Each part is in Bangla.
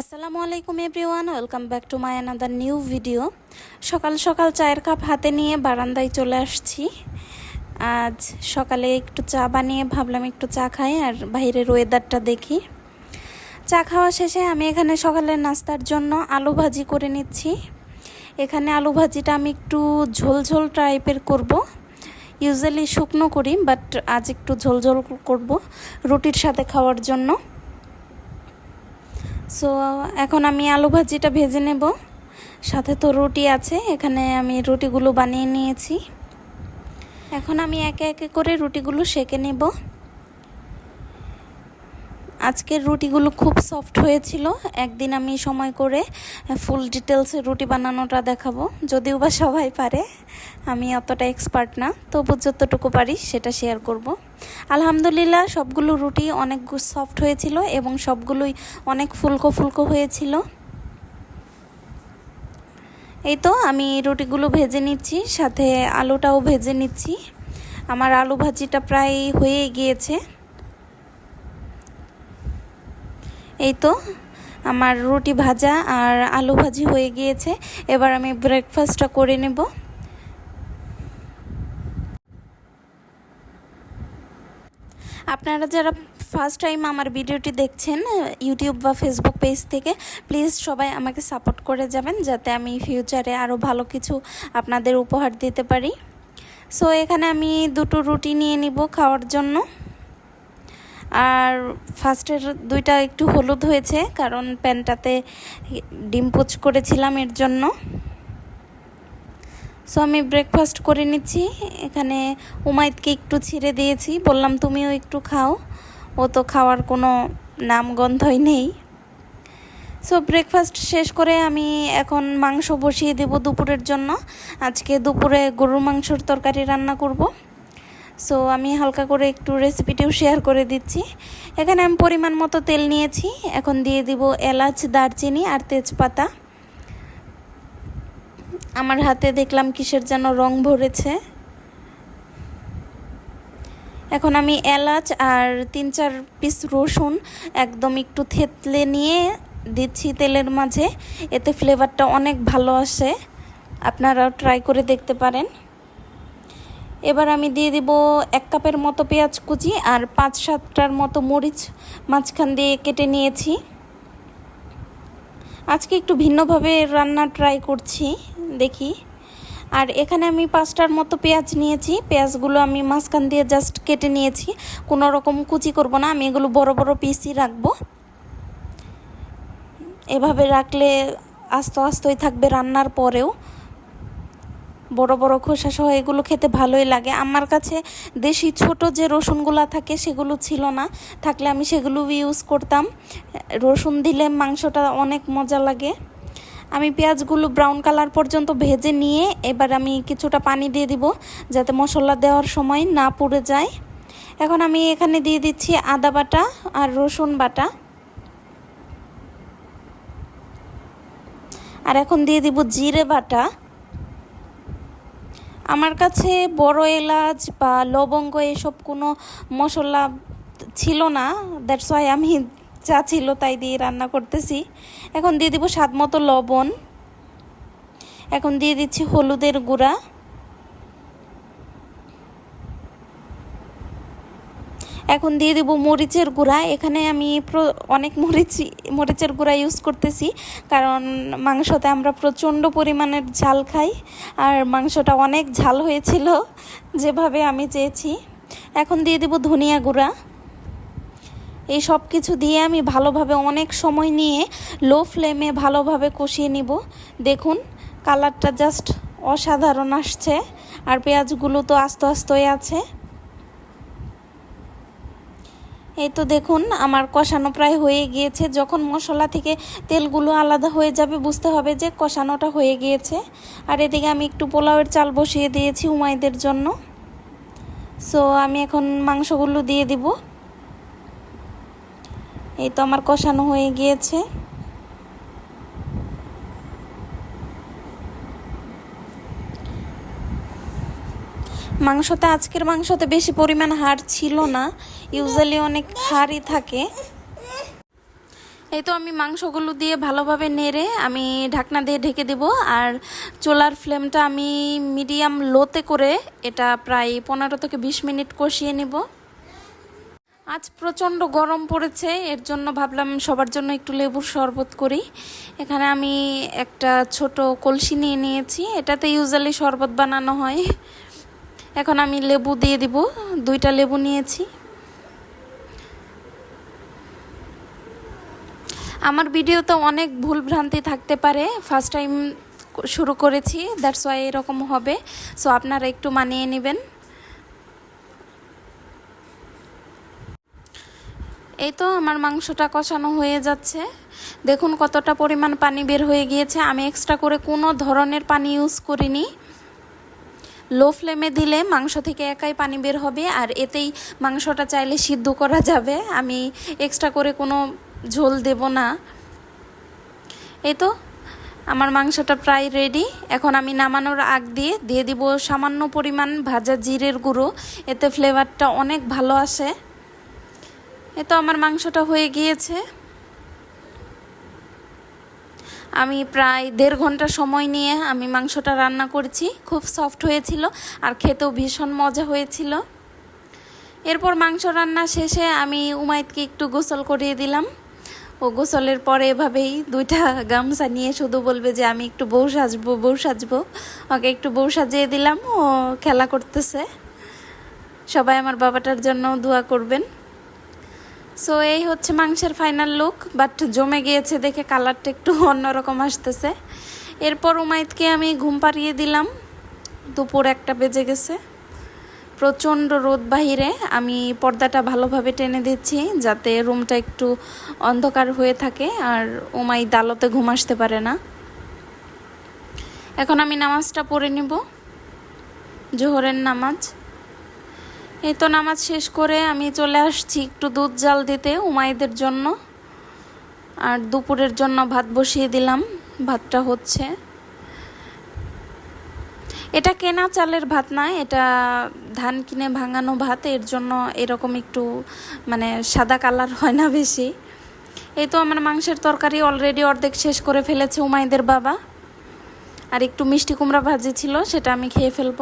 আসসালামু আলাইকুম everyone, welcome back to my another new video. সকাল সকাল চায়ের কাপ হাতে নিয়ে বারান্দায় চলে আসছি। আজ সকালে একটু চা বানিয়ে ভাবলাম একটু চা খাই আর বাইরের ওয়েদারটা দেখি। চা খাওয়া শেষে আমি এখানে সকালের নাস্তার জন্য আলু ভাজি করে নিচ্ছি। এখানে আলু ভাজিটা আমি একটু ঝোল ঝোল টাইপের করব। ইউজুয়ালি শুকনো করি বাট আজ একটু ঝোল ঝোল করব রুটির সাথে খাওয়ার জন্য। সো এখন আমি আলু ভাজিটা ভেজে নেব। সাথে তো রুটি আছে, এখানে আমি রুটিগুলো বানিয়ে নিয়েছি। এখন আমি একে একে করে রুটিগুলো সেকে নেব। আজকের রুটিগুলো খুব সফট হয়েছিল, একদিন আমি সময় করে ফুল ডিটেলসে রুটি বানানোটা দেখাবো। যদিও বা সবাই পারে, আমি অতটা এক্সপার্ট না, তবু যতটুকু পারি সেটা শেয়ার করব। আলহামদুলিল্লাহ, সবগুলো রুটি অনেক সফট হয়েছিল এবং সবগুলোই অনেক ফুলকো ফুলকো হয়েছিল। এই তো আমি রুটিগুলো ভেজে নিচ্ছি, সাথে আলুটাও ভেজে নিচ্ছি। আমার আলু ভাজিটা প্রায় হয়ে গিয়েছে। এই তো আমার রুটি ভাজা আর আলু ভাজি হয়ে গিয়েছে। এবার আমি ব্রেকফাস্টটা করে নেব। আপনারা যারা ফার্স্ট টাইম আমার ভিডিওটি দেখছেন ইউটিউব বা ফেসবুক পেজ থেকে প্লিজ সবাই আমাকে সাপোর্ট করে যাবেন, যাতে আমি ফিউচারে আরও ভালো কিছু আপনাদের উপহার দিতে পারি। সো এখানে আমি দুটো রুটি নিয়ে নিব খাওয়ার জন্য। আর ফার্স্টের দুইটা একটু হলুদ হয়েছে, কারণ প্যানটাতে ডিম পুচ করেছিলাম এর জন্য। সো আমি ব্রেকফাস্ট করে নিচ্ছি। এখানে উমাইদকে একটু ছিঁড়ে দিয়েছি। বললাম, তুমিও একটু খাও। ও তো খাওয়ার কোনো নামগন্ধই নেই। সো ব্রেকফাস্ট শেষ করে আমি এখন মাংস বসিয়ে দেব দুপুরের জন্য। আজকে দুপুরে গরুর মাংসর তরকারি রান্না করব। সো আমি হালকা করে একটু রেসিপিটিও শেয়ার করে দিচ্ছি। এখানে আমি পরিমাণ মতো তেল নিয়েছি। এখন দিয়ে দিব এলাচ, দারচিনি আর তেজপাতা। আমার হাতে দেখলাম কিসের যেন রং ভরেছে। এখন আমি এলাচ আর তিন চার পিস রসুন একদম একটু থেতলে নিয়ে দিচ্ছি তেলের মাঝে। এতে ফ্লেভারটা অনেক ভালো আসে। আপনারাও ট্রাই করে দেখতে পারেন। এবার আমি দিয়ে দিব এক কাপের মতো পেঁয়াজ কুচি আর পাঁচ সাতটার মতো মরিচ মাঝখান দিয়ে কেটে নিয়েছি। আজকে একটু ভিন্নভাবে রান্না ট্রাই করছি। দেখি। আর এখানে আমি পাঁচটার মতো পেঁয়াজ নিয়েছি। পেঁয়াজগুলো আমি মাঝখান দিয়ে জাস্ট কেটে নিয়েছি। কোনো রকম কুচি করব না। আমি এগুলো বড় বড় পিসই রাখব। এভাবে রাখলে আস্তে আস্তই থাকবে রান্নার পরেও। বড় বড় খোসা সহ এগুলো খেতে ভালোই লাগে। আমার কাছে দেশি ছোট যে রসুনগুলো থাকে সেগুলো ছিল না। থাকলে আমি সেগুলো ইউজ করতাম। রসুন দিলে মাংসটা অনেক মজা লাগে। আমি পেঁয়াজগুলো ব্রাউন কালার পর্যন্ত ভেজে নিয়ে এবার আমি কিছুটা পানি দিয়ে দিব যাতে মশলা দেওয়ার সময় না পুড়ে যায়। এখন আমি এখানে দিয়ে দিচ্ছি আদা বাটা আর রসুন বাটা। আর এখন দিয়ে দিব জিরে বাটা। আমার কাছে বড় এলাচ বা লবঙ্গ এসব কোনো মশলা ছিল না দ্যাটস ওয়াই আমি যা ছিল তাই দিয়ে রান্না করতেছি। এখন দিয়ে দিব স্বাদ মতো লবণ। এখন দিয়ে দিচ্ছি হলুদের গুঁড়া। এখন দিয়ে দেবো মরিচের গুঁড়া। এখানে আমি অনেক মরিচ, মরিচের গুঁড়া ইউজ করতেছি। কারণ মাংসতে আমরা প্রচণ্ড পরিমাণের ঝাল খাই। আর মাংসটা অনেক ঝাল হয়েছিল, যেভাবে আমি চেয়েছি। এখন দিয়ে দেবো ধনিয়া গুঁড়া। এই সব কিছু দিয়ে আমি ভালোভাবে অনেক সময় নিয়ে লো ফ্লেমে ভালোভাবে কষিয়ে নিব। দেখুন, কালারটা জাস্ট অসাধারণ আসছে। আর পেঁয়াজগুলো তো আস্তে আস্তে আছে। এই তো দেখুন, আমার কষানো প্রায় হয়ে গিয়েছে। যখন মশলা থেকে তেলগুলো আলাদা হয়ে যাবে, বুঝতে হবে যে কষানোটা হয়ে গিয়েছে। আর এদিকে আমি একটু পোলাওয়ের চাল বসিয়ে দিয়েছি উমাইদের জন্য। সো আমি এখন মাংসগুলো দিয়ে দিব। এই তো আমার কষানো হয়ে গিয়েছে। মাংসতে, আজকের মাংসতে বেশি পরিমাণ হাড় ছিল না। ইউজুয়ালি অনেক হাড়ই থাকে। এই তো আমি মাংসগুলো দিয়ে ভালোভাবে নেড়ে আমি ঢাকনা দিয়ে ঢেকে দেব। আর চোলার ফ্লেমটা আমি মিডিয়াম লোতে করে এটা প্রায় পনেরো থেকে বিশ মিনিট কষিয়ে নেব। আজ প্রচণ্ড গরম পড়েছে, এর জন্য ভাবলাম সবার জন্য একটু লেবুর শরবত করি। এখানে আমি একটা ছোট কলসি নিয়ে নিয়েছি, এটাতে ইউজুয়ালি শরবত বানানো হয়। এখন আমি লেবু দিয়ে দিব, দুইটা লেবু নিয়েছি। আমার ভিডিওতে অনেক ভুল ভ্রান্তি থাকতে পারে, ফার্স্ট টাইম শুরু করেছি দ্যাটস ওয়াই এরকম হবে। সো আপনারা একটু মানিয়ে নেবেন। এই তো আমার মাংসটা কষানো হয়ে যাচ্ছে। দেখুন কতটা পরিমাণ পানি বের হয়ে গিয়েছে। আমি এক্সট্রা করে কোনো ধরনের পানি ইউজ করিনি। লো ফ্লেমে দিলে মাংস থেকে একাই পানি বের হবে আর এতেই মাংসটা চাইলে সিদ্ধ করা যাবে। আমি এক্সট্রা করে কোনো ঝোল দেব না। এই তো আমার মাংসটা প্রায় রেডি এখন আমি নামানোর আগ দিয়ে দিয়ে দিব সামান্য পরিমাণ ভাজা জিরের গুঁড়ো। এতে ফ্লেভারটা অনেক ভালো আসে। এ তো আমার মাংসটা হয়ে গিয়েছে। আমি প্রায় দেড় ঘণ্টা সময় নিয়ে আমি মাংসটা রান্না করেছি। খুব সফট হয়েছিল আর খেতেও ভীষণ মজা হয়েছিল। এরপর মাংস রান্না শেষে আমি উমাইদকে একটু গোসল করিয়ে দিলাম। ও গোসলের পরে এভাবেই দুইটা গামছা নিয়ে শুধু বলবে যে, আমি একটু বউ সাজবো বউ সাজবো। ওকে একটু বউ সাজিয়ে দিলাম। ও খেলা করতেছে। সবাই আমার বাবাটার জন্য দোয়া করবেন। সো এই হচ্ছে মাংসের ফাইনাল লুক বাট জমে গিয়েছে দেখে কালারটা একটু অন্যরকম আসতেছে। এরপর উমাইদকে আমি ঘুম পাড়িয়ে দিলাম। দুপুর একটা বেজে গেছে। প্রচণ্ড রোদ বাহিরে। আমি পর্দাটা ভালোভাবে টেনে দিচ্ছি, যাতে রুমটা একটু অন্ধকার হয়ে থাকে, আর উমাই দালতে ঘুম আসতে পারে না। এখন আমি নামাজটা পড়ে নিব। জোহরের নামাজ। এই তো নামাজ শেষ করে আমি চলে আসছি একটু দুধ জাল দিতে উমাইদের জন্য। আর দুপুরের জন্য ভাত বসিয়ে দিলাম, ভাতটা হচ্ছে। এটা কেনা চালের ভাত না, এটা ধান কিনে ভাঙানো ভাত, এর জন্য এরকম একটু মানে সাদা কালার হয় না বেশি। এই তো আমার মাংসের তরকারি অলরেডি অর্ধেক শেষ করে ফেলেছে উমাইদের বাবা। আর একটু মিষ্টি কুমড়া ভাজি ছিল, সেটা আমি খেয়ে ফেলব।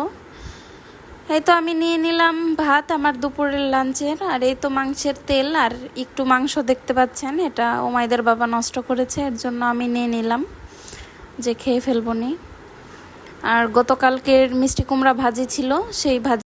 এই তো আমি নিয়ে নিলাম ভাত, আমার দুপুরের লাঞ্চের, আর এই তো মাংসের তেল, আর একটু মাংস দেখতে পাচ্ছেন, এটা ওমাইদের বাবা নষ্ট করেছে, এর জন্য আমি নিয়ে নিলাম, যে খেয়ে ফেলবনি আর গতকালকের মিষ্টি কুমড়া ভাজি ছিল, সেই ভাজি